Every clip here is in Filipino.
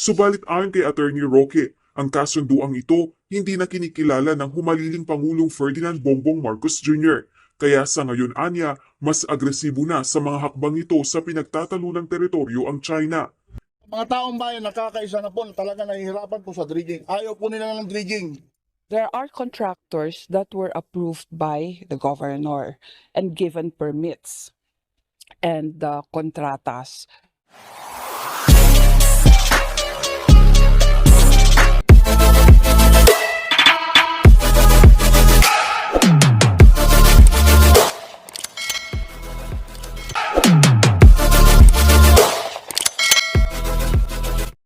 Subalit ayon kay Attorney Roque, ang kasunduang ito hindi na kinikilala ng humaliling Pangulong Ferdinand Bongbong Marcos Jr. Kaya sa ngayon anya, mas agresibo na sa mga hakbang ito sa pinagtatalunang teritoryo ang China. Mga taong bayan, nakakaisa na po, talaga nahihirapan po sa dredging. Ayaw po nila ng dredging. There are contractors that were approved by the governor and given permits and uh, kontratas.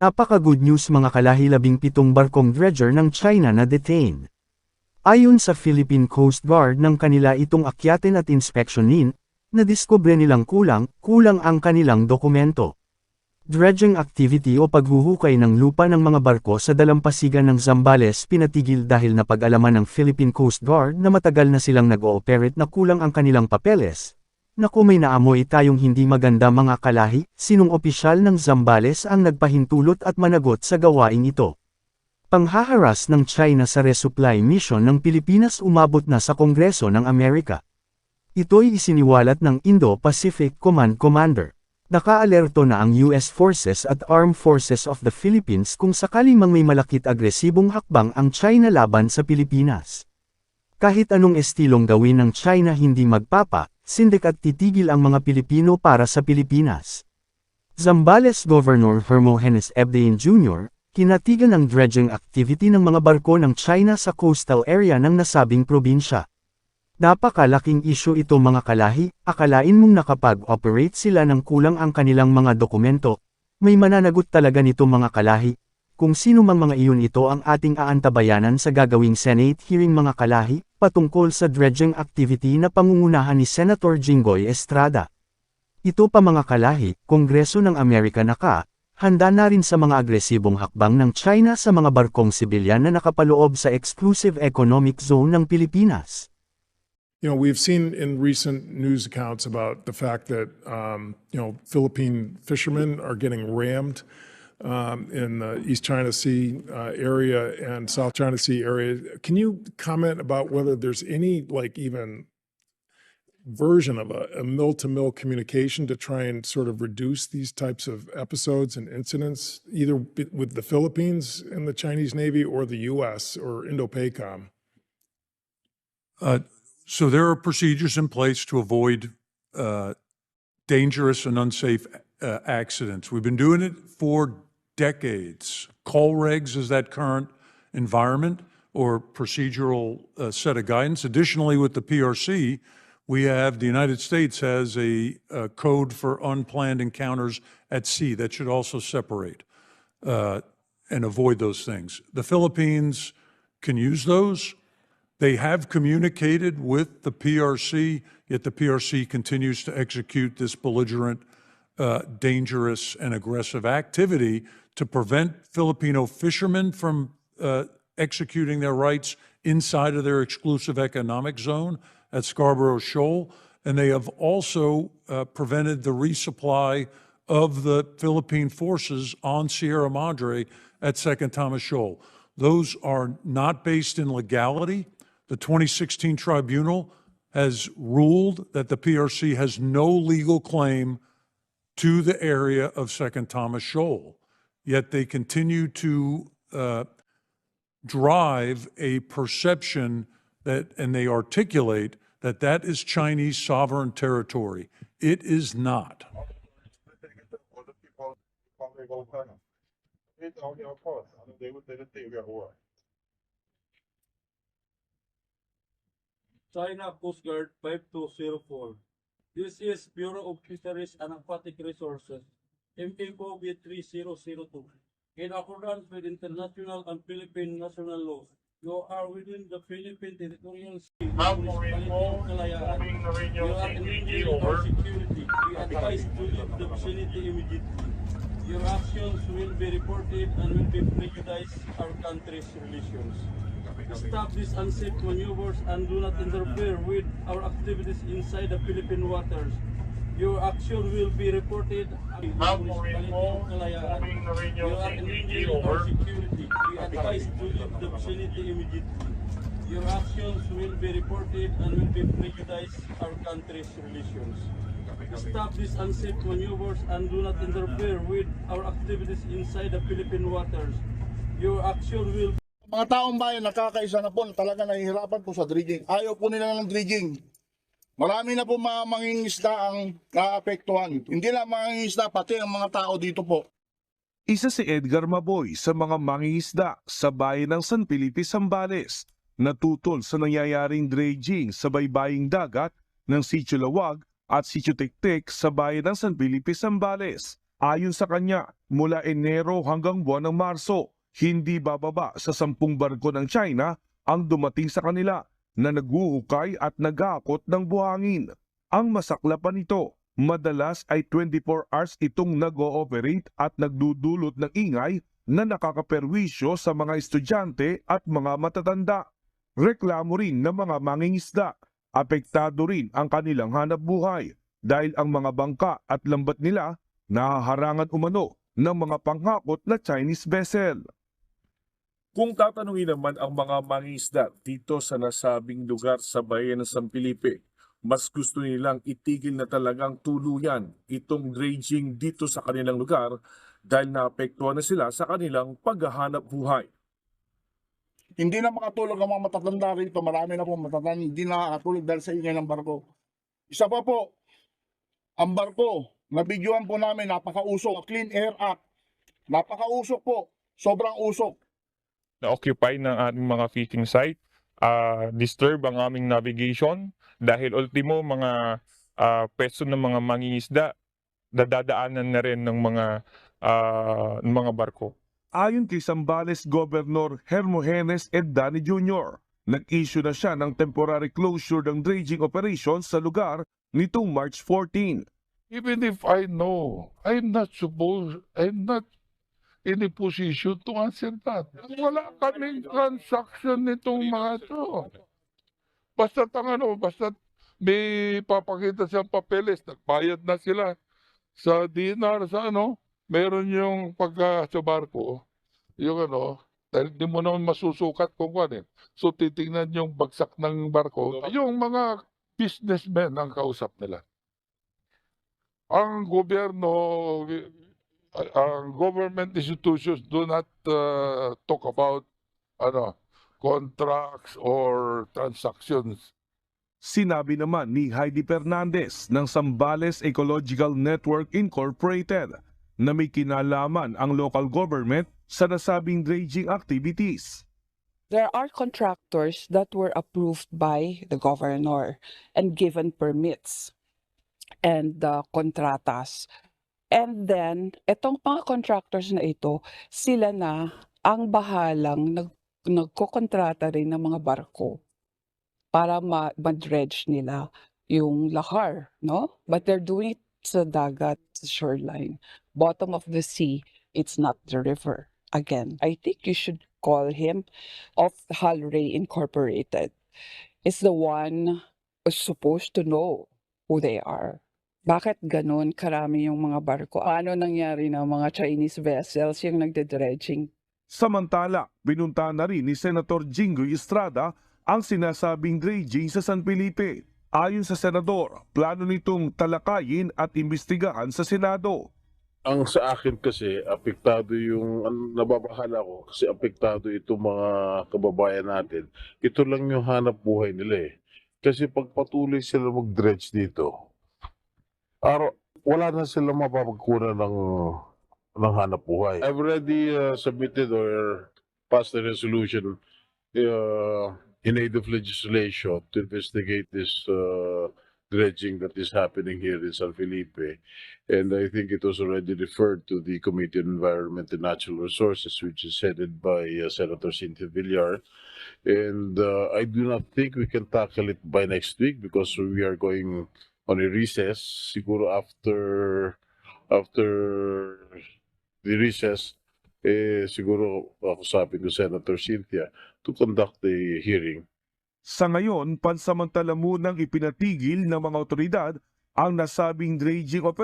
Napaka-good news mga kalahi labing pitong barkong dredger ng China na detain. Ayon sa Philippine Coast Guard ng kanila itong akyatin at inspeksyonin, nadiskubre nilang kulang, kulang ang kanilang dokumento. Dredging activity o paghuhukay ng lupa ng mga barko sa dalampasigan ng Zambales pinatigil dahil napag-alaman ng Philippine Coast Guard na matagal na silang nag-ooperate na kulang ang kanilang papeles. Naku may naamoy tayong hindi maganda mga kalahi, sinong opisyal ng Zambales ang nagpahintulot at managot sa gawaing ito. Panghaharas ng China sa resupply mission ng Pilipinas umabot na sa Kongreso ng Amerika. Ito'y isiniwalat ng Indo-Pacific Command Commander. Nakaalerto na ang US Forces at Armed Forces of the Philippines kung sakaling mang may malakit agresibong hakbang ang China laban sa Pilipinas. Kahit anong estilong gawin ng China hindi magpapa, sindik at titigil ang mga Pilipino para sa Pilipinas. Zambales Governor Hermogenes Ebdein Jr., kinatigan ang dredging activity ng mga barko ng China sa coastal area ng nasabing probinsya. Napakalaking isyu ito mga kalahi, akalain mong nakapag-operate sila ng kulang ang kanilang mga dokumento, may mananagot talaga nito mga kalahi, kung sino mang mga iyon ito ang ating aantabayanan sa gagawing Senate hearing mga kalahi, patungkol sa dredging activity na pangungunahan ni Senator Jinggoy Estrada. Ito pa mga kalahi, Kongreso ng Amerika na ka, handa na rin sa mga agresibong hakbang ng China sa mga barkong sibilyan na nakapaloob sa exclusive economic zone ng Pilipinas. You know, we've seen in recent news accounts about the fact that, um, you know, Philippine fishermen are getting rammed um, in the East China Sea uh, area and South China Sea area. Can you comment about whether there's any, like, even version of a, a mill-to-mill communication to try and sort of reduce these types of episodes and incidents, either bi- with the Philippines and the Chinese Navy or the U.S. or Indo-PACOM? Uh, So there are procedures in place to avoid uh, dangerous and unsafe uh, accidents. We've been doing it for decades. Call regs is that current environment or procedural uh, set of guidance. Additionally, with the PRC, we have, the United States has a uh, code for unplanned encounters at sea that should also separate uh, and avoid those things. The Philippines can use those. They have communicated with the PRC, yet the PRC continues to execute this belligerent, uh, dangerous, and aggressive activity to prevent Filipino fishermen from uh, executing their rights inside of their exclusive economic zone at Scarborough Shoal. And they have also uh, prevented the resupply of the Philippine forces on Sierra Madre at Second Thomas Shoal. Those are not based in legality. The 2016 tribunal has ruled that the PRC has no legal claim to the area of Second Thomas Shoal. Yet they continue to uh, drive a perception that, and they articulate that that is Chinese sovereign territory. It is not. China Coast Guard 5204. This is Bureau of Fisheries and Aquatic Resources, MPOB 3002. In accordance with international and Philippine national laws, you are within the Philippine territorial sea. municipality of Kalayaan. You are endangering our security. We advise to leave the vicinity immediately. Your actions will be reported and will be prejudice our country's relations. Stop these unsafe maneuvers and do not interfere with our activities inside the Philippine waters. Your action will be reported at the municipality of Kalayaan. You are endangering our security. We advise to leave the vicinity immediately. Your actions will be reported and will be prejudice our country's relations. Stop these unsafe maneuvers and do not interfere with our activities inside the Philippine waters. Your action will Mga taong bayan, nakakaisa na po, na talaga nahihirapan po sa dredging. Ayaw po nila ng dredging. Marami na po mga mangingisda ang naapektuhan. Hindi lang mangingisda, pati ang mga tao dito po. Isa si Edgar Maboy sa mga mangingisda sa bayan ng San Felipe, Zambales, natutol sa nangyayaring dredging sa baybaying dagat ng Sitio Lawag at Sitio Tiktik sa bayan ng San Felipe, Zambales. Ayon sa kanya, mula Enero hanggang buwan ng Marso, hindi bababa sa sampung barko ng China ang dumating sa kanila na naghuhukay at nagakot ng buhangin. Ang masaklapan nito, madalas ay 24 hours itong nag-ooperate at nagdudulot ng ingay na nakakaperwisyo sa mga estudyante at mga matatanda. Reklamo rin ng mga mangingisda. Apektado rin ang kanilang hanap buhay dahil ang mga bangka at lambat nila nahaharangan umano ng mga panghakot na Chinese vessel. Kung tatanungin naman ang mga mangingisda dito sa nasabing lugar sa bayan ng San Felipe, mas gusto nilang itigil na talagang tuluyan itong dredging dito sa kanilang lugar dahil naapektuhan na sila sa kanilang paghahanap buhay. Hindi na makatulog ang mga matatanda rito. Marami na po matatanda. Hindi na nakakatulog dahil sa ingay ng barko. Isa pa po, ang barko, nabidyoan po namin, napakausok. Clean Air Act. Napakausok po. Sobrang usok. Na-occupy ng ating mga fishing site, ah, disturb ang aming navigation dahil ultimo mga ah, pwesto ng mga mangingisda dadadaanan na rin ng mga ng mga barko. Ayon kay Sambales Governor Hermogenes Edani Jr., nag-issue na siya ng temporary closure ng dredging operations sa lugar nitong March 14. even if I know, I'm not supposed, I'm not in a position to answer that. Wala kaming transaction nitong mga to. Basta ano, basta may papakita siyang papeles, nagbayad na sila sa dinar, sa ano, meron yung pagka sa barko, yung ano, dahil di mo naman masusukat kung ano eh. So titingnan yung bagsak ng barko, yung mga businessmen ang kausap nila ang gobyerno, uh, ang government institutions do not uh, talk about ano contracts or transactions. Sinabi naman ni Heidi Fernandez ng Sambales Ecological Network Incorporated na may kinalaman ang local government sa nasabing dredging activities. There are contractors that were approved by the governor and given permits and uh, kontratas. And then, itong mga contractors na ito, sila na ang bahalang nag, nagkokontrata rin ng mga barko para ma- ma-dredge nila yung lahar, no? But they're doing it sa dagat, sa shoreline. Bottom of the sea, it's not the river. Again, I think you should call him of Halray Incorporated. Is the one supposed to know who they are. Bakit ganun karami yung mga barko? Ano nangyari ng mga Chinese vessels yung nagde-dredging? Samantala, binunta na rin ni Senator Jingoy Estrada ang sinasabing dredging sa San Felipe. Ayon sa senador, plano nitong talakayin at imbestigahan sa Senado. ang sa akin kasi apektado yung ang nababahala ko kasi apektado itong mga kababayan natin. Ito lang yung hanap buhay nila eh. Kasi pag patuloy sila mag-dredge dito, araw, wala na sila mapapagkunan ng ng hanap buhay. I've already uh, submitted or passed a resolution uh, in aid of legislation to investigate this uh, dredging that is happening here in San Felipe. And I think it was already referred to the Committee on Environment and Natural Resources, which is headed by uh, Senator Cynthia Villar. And uh, I do not think we can tackle it by next week because we are going on a recess. Siguro after after the recess, eh, siguro ako sabi ko Senator Cynthia to conduct a hearing Sa ngayon, pansamantala munang ipinatigil ng mga otoridad ang nasabing dredging operation